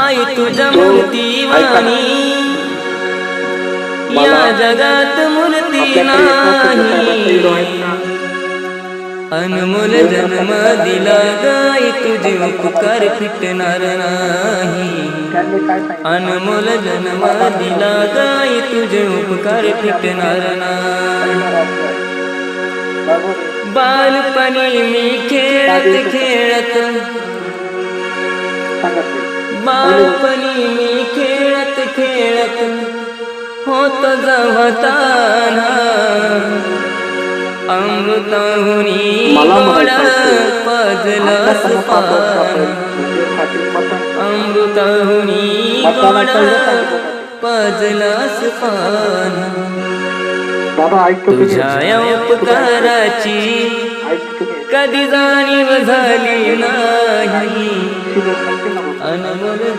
आई तुझ्या मूर्तीवाणी या जगात मूर्ती अनमोल जन्म दिला गाई तुझे उपकार फिटणार नाही। अनमोल जन्म दिला गाई तुझे उपकार फिटणार नाही। बालपणी मी खेळत बालपणी मी खेळत खेळत होत जवताना अमृताहुनी गोड पजलस पान अमृताहुनी गोड पजलस पान तुझ्या उपकाराची कधी जाणीव झाली नाही. Ano mo rin?